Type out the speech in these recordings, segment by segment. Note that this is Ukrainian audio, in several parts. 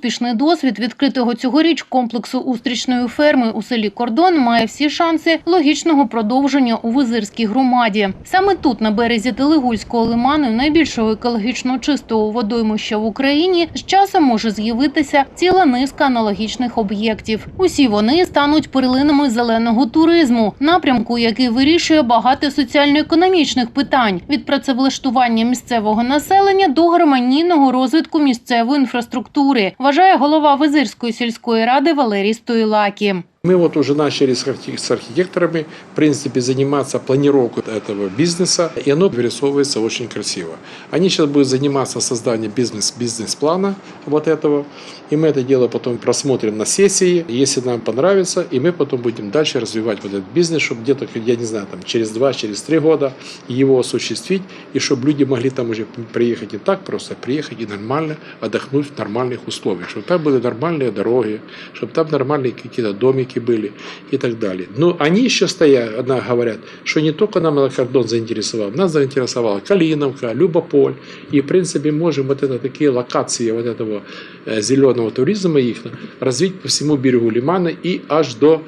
Успішний досвід відкритого цьогоріч комплексу устрічної ферми у селі Кордон має всі шанси логічного продовження у Визирській громаді. Саме тут, на березі Телегульського лиману, найбільшого екологічно чистого водоймища в Україні, з часом може з'явитися ціла низка аналогічних об'єктів. Усі вони стануть перлинами зеленого туризму, напрямку, який вирішує багато соціально-економічних питань від працевлаштування місцевого населення до гармонійного розвитку місцевої інфраструктури, вважає голова Визирської сільської ради Валерій Стоїлакі. Мы вот уже начали с архи- с архитекторами, в принципе, заниматься планировкой этого бизнеса, и оно вырисовывается очень красиво. Они сейчас будут заниматься созданием бизнес, бизнес-плана вот этого, и мы это дело потом просмотрим на сессии, если нам понравится, и мы потом будем дальше развивать вот этот бизнес, чтобы где-то, я не знаю, там, через два, через три года его осуществить, и чтобы люди могли там уже приехать не так просто, а приехать и нормально отдохнуть в нормальных условиях, чтобы там были нормальные дороги, чтобы там нормальные какие-то домики были и так далее. Но они еще стоят, одна говорят, что не только нам этот кордон заинтересовал, нас заинтересовала Калиновка, Любополь, и в принципе можем вот это такие локации вот этого э, зеленого туризма их развить по всему берегу Лимана и аж до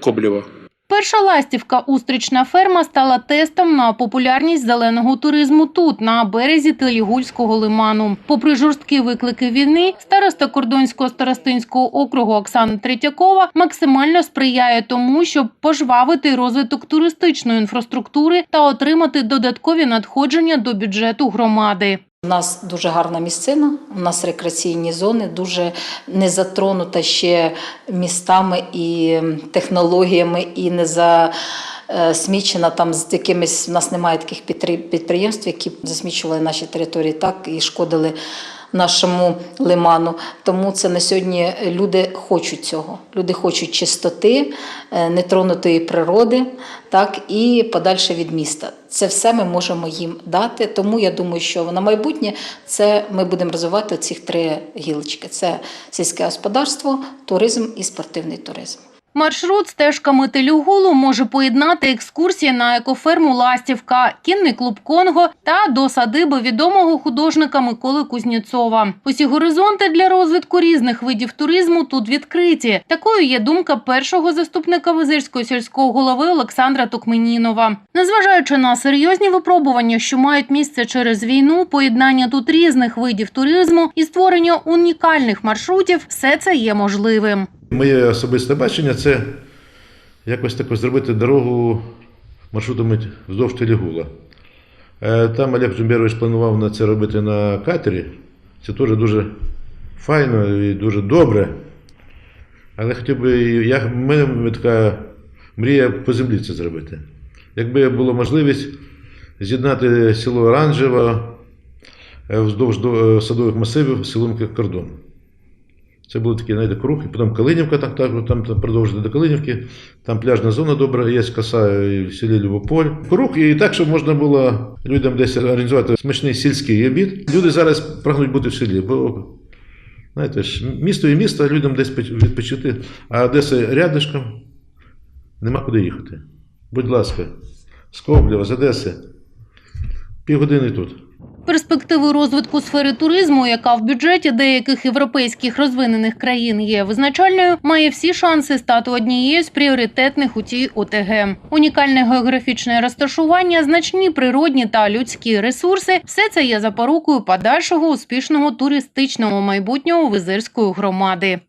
Коблева. Перша ластівка устрічна ферма стала тестом на популярність зеленого туризму тут, на березі Телігульського лиману. Попри жорсткі виклики війни, староста Кордонського старостинського округу Оксана Третьякова максимально сприяє тому, щоб пожвавити розвиток туристичної інфраструктури та отримати додаткові надходження до бюджету громади. У нас дуже гарна місцина, у нас рекреаційні зони, дуже не затронута ще містами і технологіями, і не засмічена там з якимись. У нас немає таких підприємств, які засмічували наші території так і шкодили нашому лиману. Тому це на сьогодні люди хочуть цього. Люди хочуть чистоти, е, нетронутої природи, так і подальше від міста. Це все ми можемо їм дати. Тому я думаю, що на майбутнє це ми будемо розвивати ці три гілочки: це сільське господарство, туризм і спортивний туризм. Маршрут стежками Телюгулу може поєднати екскурсії на екоферму Ластівка, кінний клуб Конго та до садиби відомого художника Миколи Кузнєцова. Усі горизонти для розвитку різних видів туризму тут відкриті. Такою є думка першого заступника Визирського сільського голови Олександра Токменінова. Незважаючи на серйозні випробування, що мають місце через війну, поєднання тут різних видів туризму і створення унікальних маршрутів, все це є можливим. Моє особисте бачення це якось тако зробити дорогу маршрутом вздовж Телігула. Е, Там Олег Джумберович планував на це робити на катері. Це теж дуже файно і дуже добре. Але хотів би, я, в мене така мрія по землі це зробити. Якби була можливість з'єднати село Оранжево е, вздовж е, садових масивів з селом Кордон. Це були такі знаєте, круг, і потім Калинівка, так, так, там, там продовжити до Калинівки, там пляжна зона добра, є коса і в селі Любополь. Круг, і так, щоб можна було людям десь організувати смачний сільський обід. Люди зараз прагнуть бути в селі, бо знаєте ж, місто і місто, людям десь відпочити, а Одеса рядышком, нема куди їхати. Будь ласка, з Коблєва, з Одеси, півгодини тут. Перспективи розвитку сфери туризму, яка в бюджеті деяких європейських розвинених країн є визначальною, має всі шанси стати однією з пріоритетних у цій ОТГ. Унікальне географічне розташування, значні природні та людські ресурси все це є запорукою подальшого успішного туристичного майбутнього Визирської громади.